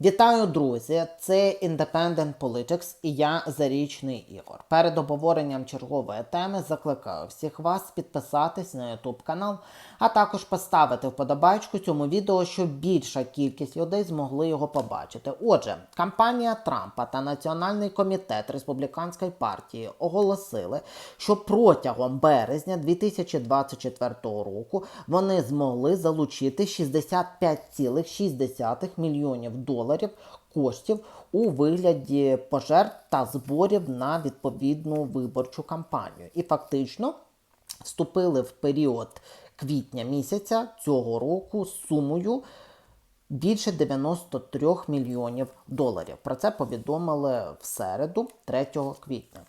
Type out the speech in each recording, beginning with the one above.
Вітаю, друзі! Це Independent Politics і я Зарічний Ігор. Перед обговоренням чергової теми закликаю всіх вас підписатись на YouTube канал, а також поставити вподобайку цьому відео, щоб більша кількість людей змогли його побачити. Отже, кампанія Трампа та Національний комітет республіканської партії оголосили, що протягом березня 2024 року вони змогли залучити 65,6 мільйонів доларів коштів у вигляді пожертв та зборів на відповідну виборчу кампанію. І фактично вступили в період квітня місяця цього року з сумою більше 93 мільйонів доларів. Про це повідомили в середу, 3 квітня.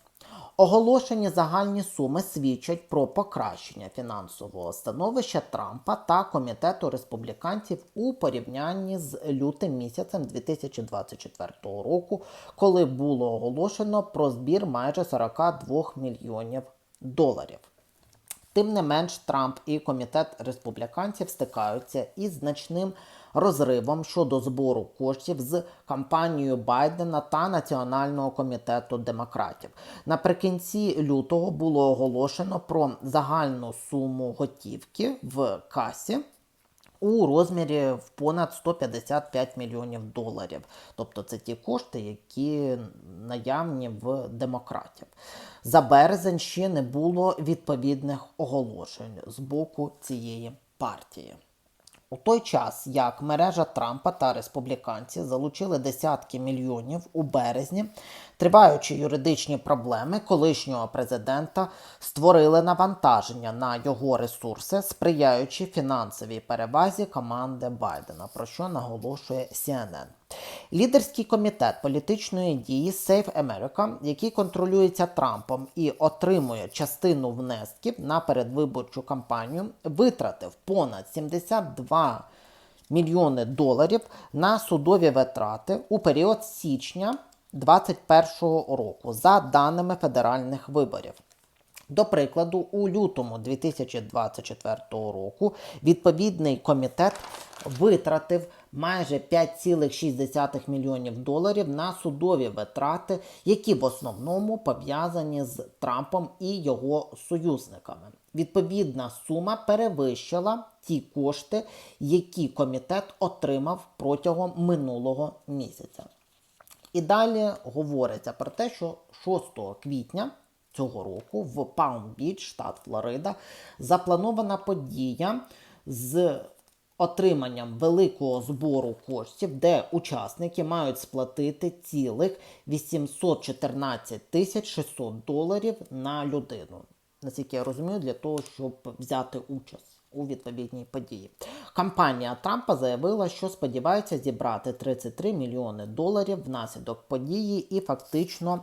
Оголошені загальні суми свідчать про покращення фінансового становища Трампа та комітету республіканців у порівнянні з лютим місяцем 2024 року, коли було оголошено про збір майже 42 мільйонів доларів. Тим не менш, Трамп і комітет республіканців стикаються із значним розривом щодо збору коштів з кампанією Байдена та Національного комітету демократів. Наприкінці лютого було оголошено про загальну суму готівки в касі. У розмірі в понад 155 мільйонів доларів. Тобто це ті кошти, які наявні в демократів. За березень ще не було відповідних оголошень з боку цієї партії. У той час, як мережа Трампа та республіканці залучили десятки мільйонів у березні, триваючи юридичні проблеми колишнього президента створили навантаження на його ресурси, сприяючи фінансовій перевазі команди Байдена, про що наголошує CNN. Лідерський комітет політичної дії Save America, який контролюється Трампом і отримує частину внесків на передвиборчу кампанію, витратив понад 72 мільйони доларів на судові витрати у період січня 2021 року, за даними федеральних виборів. До прикладу, у лютому 2024 року відповідний комітет витратив майже 5,6 мільйонів доларів на судові витрати, які в основному пов'язані з Трампом і його союзниками. Відповідна сума перевищила ті кошти, які комітет отримав протягом минулого місяця. І далі говориться про те, що 6 квітня цього року в Палм-Біч, штат Флорида, запланована подія з отриманням великого збору коштів, де учасники мають сплатити цілих 814 тисяч 600 доларів на людину. Наскільки я розумію, для того, щоб взяти участь. У відповідній події кампанія Трампа заявила, що сподівається зібрати 33 мільйони доларів внаслідок події і фактично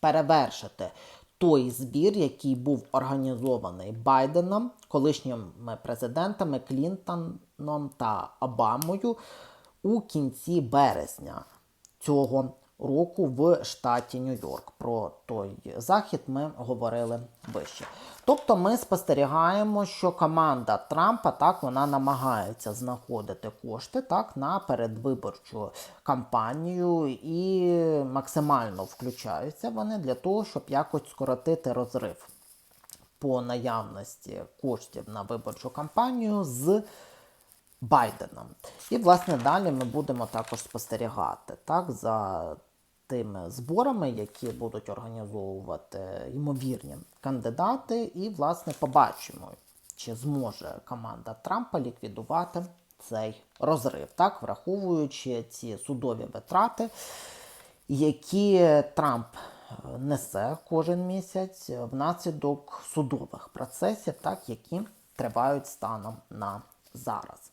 перевершити той збір, який був організований Байденом, колишніми президентами Клінтоном та Обамою у кінці березня цього року в штаті Нью-Йорк. Про той захід ми говорили вище. Тобто ми спостерігаємо, що команда Трампа так вона намагається знаходити кошти так на передвиборчу кампанію і максимально включаються вони для того, щоб якось скоротити розрив по наявності коштів на виборчу кампанію з Байденом. І, власне, далі ми будемо також спостерігати так, за тими зборами, які будуть організовувати ймовірні кандидати, і, власне, побачимо, чи зможе команда Трампа ліквідувати цей розрив, так, враховуючи ці судові витрати, які Трамп несе кожен місяць внаслідок судових процесів, так, які тривають станом на зараз.